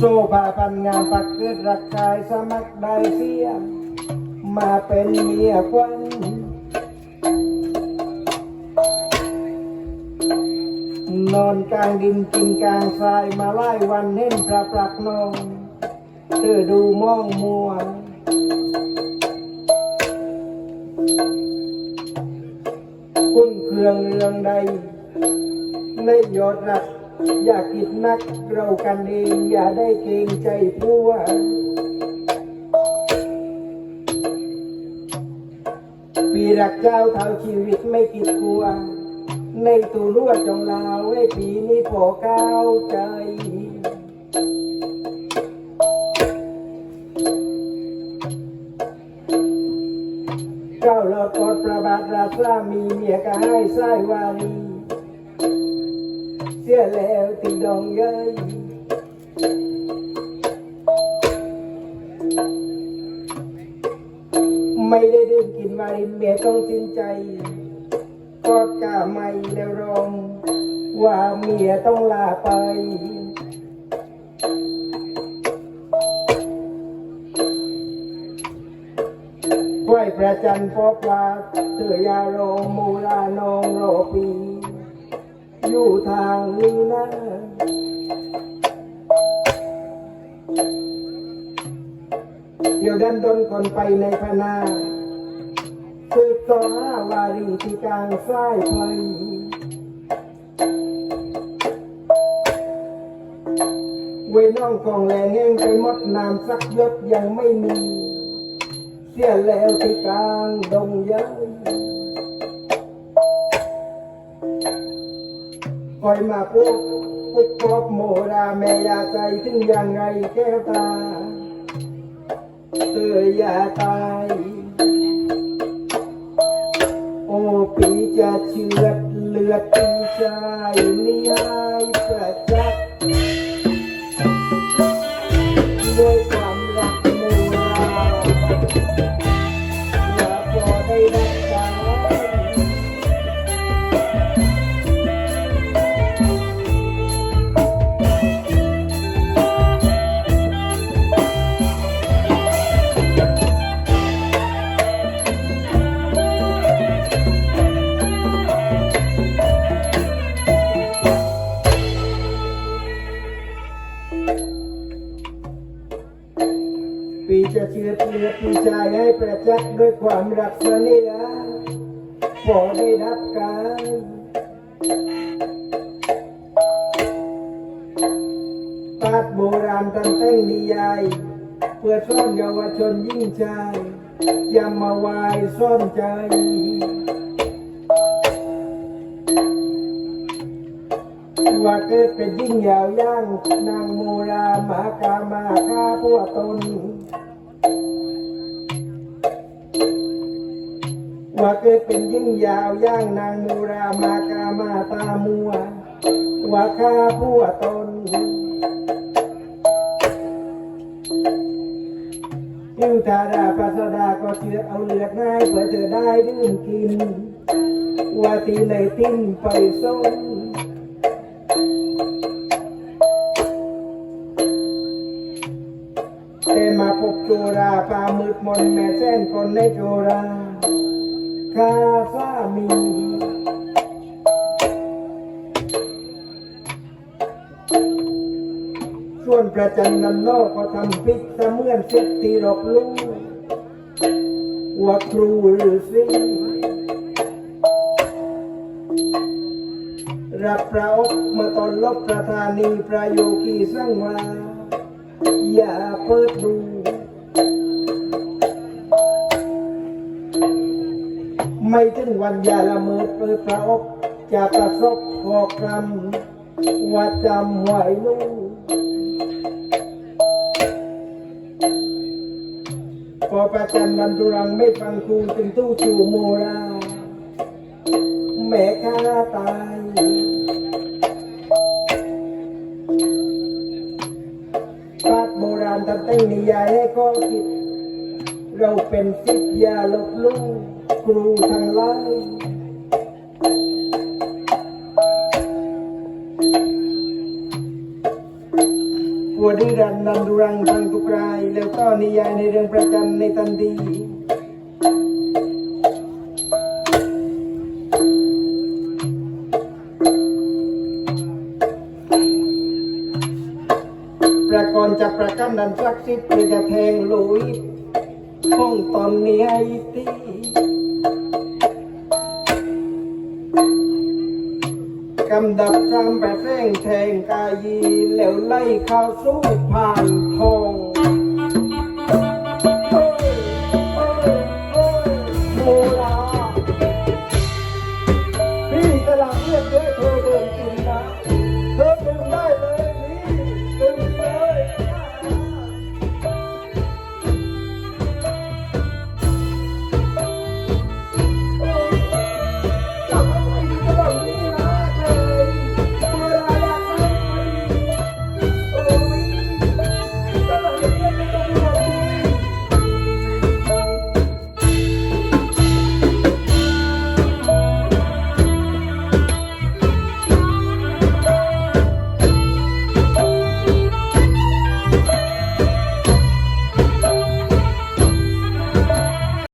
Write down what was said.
โซภาพันงานปักเกิดรักกายสมัครได้เสีย มาเป็นเมียควันนอนกลางดินกินกลางทรายมาไล่วันเห็นพระปรักนองเธอดูมองมัวคุ้นเครื่องเรื่องใดในยอดรัก อย่าคิดนักเรากันเองอย่าได้เกรงใจผัวปีรักเจ้าเท่าชีวิตไม่คิดกลัว ในตูรั่วจงลาวไอ้ปีนี้พอก้าวใจก้าวรอดกอดประบาทราสามีเมียก็ให้สายวารี สียแล้วที่ดองเย้ยไม่ได้ดื่มกินวารินเมียต้องสิ้นใจกอดกาไม่แล้วรอง ว่าเมียต้องลาไปไหวประจันพบว่าเตือยาโรมูลานองโรปี อยู่ทางนี้นะเดี๋ยวดันดนคนไปในพนาสืบต่อหาวารีที่กลางสายไฟเวยน้องของแรงแห้งไปมดน้ำสักยดยังไม่มี เสียแล้วที่กลางดงย้ย คอยมาพบพุกพบโมราแม่ยาใจถึงยังไงแก้วตาเธออย่าตาย โอ้ปีจะเชือดเลือดปีใจนิยายประจักษ์ด้วย ปีจะเชื่อเลือดปีชายให้ประจักษ์ด้วยความรักสนิยพอได้รับการปาดโบราณตั้งแต่นิยาย เพื่อซ่อนเยาวชนยิ่งชายยำมาวายซ่อนใจว่าเกิดเป็นยิ่งยาวย่างนางโมราหมากามาฆ่าพวกตน ว่าเกิดเป็นยิ่งยาวย่างนางโมรามากามาตามัว ว่าฆ่าพวตนยิ่งทาราปัสดาก็เชื่อเอาเลือดง่ายเพื่อเธอได้ดื่มกิน ว่าตีในติ้นไปส้มแต่มาพบโจราปลามืดมนแม่แส้นคนในโจรา ข้าสามีส่วนประจันนันนอกก็ทำพิษเสมือนสิทธิหลอกลูกว่าครูหรือสิรับพระอกมาตอนลบประธานีประโยคีสังวาอย่าเปิดดู ไม่ถึงวันยาละเมิดเปิดพระอกจะประสบขอกรรมว่าจำไว้ลูกพอประจันวันตุรังไม่ฟังครูจึงตู้จูโมราแม่ข้าตายศาสตร์โบราณตั้งแต่งนิยายให้ข้อคิด เราเป็นศิษยาลบลู่ครูทั้งหลายพววดีรันนันดุรังทั้งทุกราย แล้วก็นิยายในเรื่องประจันในทันทีประกรณ์จะประกันดันสักสิบเพื่อจะแทงลุย ห้องตอนนี้ไอ้ตีกำดับจำแปดแท่งแทงกายีแล้วไล่ข้าวสู้ผ่านทอง